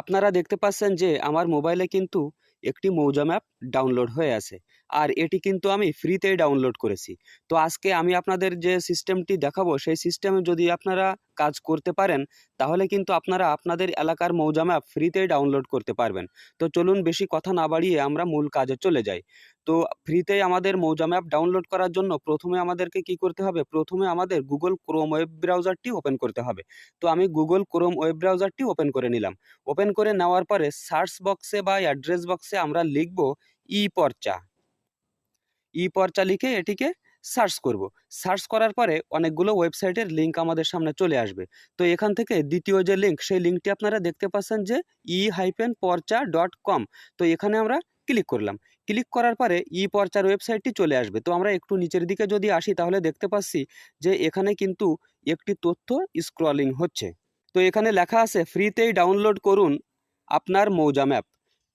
আপনারা দেখতে পাচ্ছেন যে আমার মোবাইলে কিন্তু একটি মৌজা ম্যাপ ডাউনলোড হয়ে আছে। আর এটি কিন্তু আমি ফ্রিতেই ডাউনলোড করেছি। তো আজকে আমি আপনাদের যে সিস্টেমটি দেখাবো, সেই সিস্টেমে যদি আপনারা কাজ করতে পারেন, তাহলে কিন্তু আপনারা আপনাদের এলাকার মৌজা ম্যাপ ফ্রিতেই ডাউনলোড করতে পারবেন। তো চলুন বেশি কথা না বাড়িয়ে আমরা মূল কাজে চলে যাই। তো ফ্রিতেই আমাদের মৌজা ম্যাপ ডাউনলোড করার জন্য প্রথমে আমাদেরকে কি করতে হবে? প্রথমে আমাদের গুগল ক্রোম ওয়েব ব্রাউজারটি ওপেন করতে হবে। তো আমি গুগল ক্রোম ওয়েব ব্রাউজারটি ওপেন করে নিলাম। ওপেন করে নেওয়ার পরে সার্চ বক্সে বা অ্যাড্রেস বক্সে আমরা লিখব ই পর্চা ই পর্চা লিখে এটিকে সার্চ করব। সার্চ করার পরে অনেকগুলো ওয়েবসাইটের লিঙ্ক আমাদের সামনে চলে আসবে। তো এখান থেকে দ্বিতীয় যে লিঙ্ক সেই লিঙ্কটি আপনারা দেখতে পাচ্ছেন যে ই হাইপেন পর্চা ডট কম। তো এখানে আমরা ক্লিক করলাম। ক্লিক করার পরে ই পর্চার ওয়েবসাইটটি চলে আসবে। তো আমরা একটু নিচের দিকে যদি আসি তাহলে দেখতে পাচ্ছি যে এখানে কিন্তু একটি তথ্য স্ক্রলিং হচ্ছে। তো এখানে লেখা আছে ফ্রিতেই ডাউনলোড করুন আপনার মৌজা ম্যাপ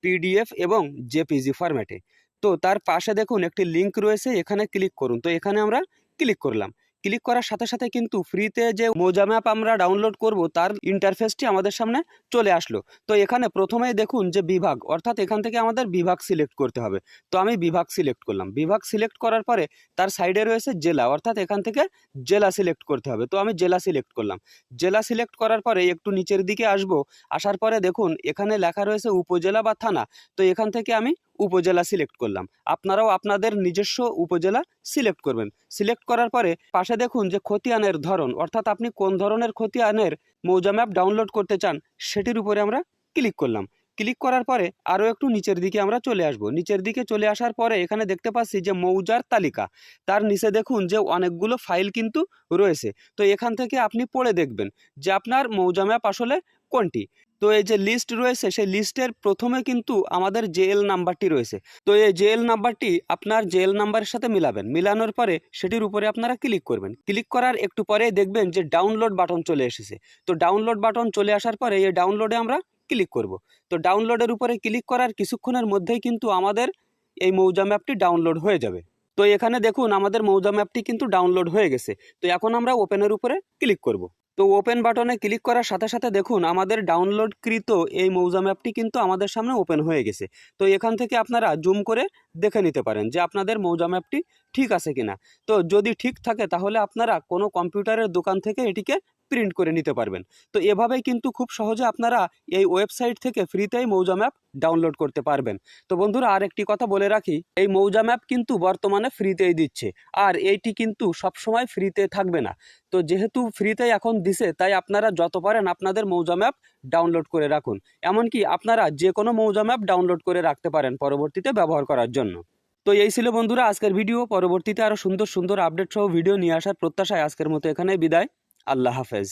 পিডিএফ এবং জেপিজি ফরম্যাটে তো তার পাশে দেখুন একটি লিঙ্ক রয়েছে, এখানে ক্লিক করুন। তো এখানে আমরা ক্লিক করলাম। ক্লিক করার সাথে সাথে কিন্তু ফ্রিতে যে মৌজা ম্যাপ আমরা ডাউনলোড করব, তার ইন্টারফেসটি আমাদের সামনে চলে আসলো। তো এখানে প্রথমেই দেখুন যে বিভাগ, অর্থাৎ এখান থেকে আমাদের বিভাগ সিলেক্ট করতে হবে। তো আমি বিভাগ সিলেক্ট করলাম। বিভাগ সিলেক্ট করার পরে তার সাইডে রয়েছে জেলা, অর্থাৎ এখান থেকে জেলা সিলেক্ট করতে হবে। তো আমি জেলা সিলেক্ট করলাম। জেলা সিলেক্ট করার পরে একটু নিচের দিকে আসব। আসার পরে দেখুন এখানে লেখা রয়েছে উপজেলা বা থানা। তো এখান থেকে আমি উপজেলা সিলেক্ট করলাম। আপনারাও আপনাদের নিজস্ব উপজেলা সিলেক্ট করবেন। সিলেক্ট করার পরে পাশে দেখুন যে খতিয়ানের ধরন, অর্থাৎ আপনি কোন ধরনের খতিয়ানের মৌজা ম্যাপ ডাউনলোড করতে চান, সেটির উপরে আমরা ক্লিক করলাম। ক্লিক করার পরে আরও একটু নিচের দিকে আমরা চলে আসব। নিচের দিকে চলে আসার পরে এখানে দেখতে পাচ্ছি যে মৌজার তালিকা। তার নিচে দেখুন যে অনেকগুলো ফাইল কিন্তু রয়েছে। তো এখান থেকে আপনি পড়ে দেখবেন যে আপনার মৌজা ম্যাপ আসলে কোনটি? তো এই যে লিস্ট রয়েছে, সেই লিস্টের প্রথমে কিন্তু আমাদের জেএল নাম্বারটি রয়েছে। তো এই জেএল নাম্বারটি আপনার জেএল নাম্বারের সাথে মিলাবেন। মিলানোর পরে সেটির উপরে আপনারা ক্লিক করবেন। ক্লিক করার একটু পরে দেখবেন যে ডাউনলোড বাটন চলে এসেছে। তো ডাউনলোড বাটন চলে আসার পরে এই ডাউনলোডে আমরা ক্লিক করব। তো ডাউনলোডের উপরে ক্লিক করার কিছুক্ষণের মধ্যেই কিন্তু আমাদের এই মৌজা ম্যাপটি ডাউনলোড হয়ে যাবে। তো এখানে দেখুন, আমাদের মৌজা ম্যাপটি কিন্তু ডাউনলোড হয়ে গেছে। তো এখন আমরা ওপেনের উপরে ক্লিক করব। তো ওপেন বাটনে ক্লিক করার সাথে সাথে দেখুন আমাদের ডাউনলোডকৃত এই মৌজা ম্যাপটি কিন্তু আমাদের সামনে ওপেন হয়ে গেছে। তো এখান থেকে আপনারা জুম করে দেখে নিতে পারেন যে আপনাদের মৌজা ম্যাপটি ঠিক আছে কিনা। তো যদি ঠিক থাকে তাহলে আপনারা কোনো কম্পিউটারের দোকান থেকে এটিকে প্রিন্ট করে নিতে পারবেন। তো এভাবেই কিন্তু খুব সহজে আপনারা এই ওয়েবসাইট থেকে ফ্রিতেই মৌজা ম্যাপ ডাউনলোড করতে পারবেন। তো বন্ধুরা আর একটি কথা বলে রাখি, এই মৌজা ম্যাপ কিন্তু বর্তমানে ফ্রিতেই দিচ্ছে। আর এইটি কিন্তু সবসময় ফ্রিতে থাকবে না। তো যেহেতু ফ্রিতে এখন দিছে, তাই আপনারা যত পারেন আপনাদের মৌজা ম্যাপ ডাউনলোড করে রাখুন। এমনকি আপনারা যে কোনো মৌজা ম্যাপ ডাউনলোড করে রাখতে পারেন পরবর্তীতে ব্যবহার করার জন্য। তো এই ছিল বন্ধুরা আজকের ভিডিও। পরবর্তীতে আরও সুন্দর সুন্দর আপডেট সহ ভিডিও নিয়ে আসার প্রত্যাশায় আজকের মতো এখানে বিদায়। আল্লাহ হাফেজ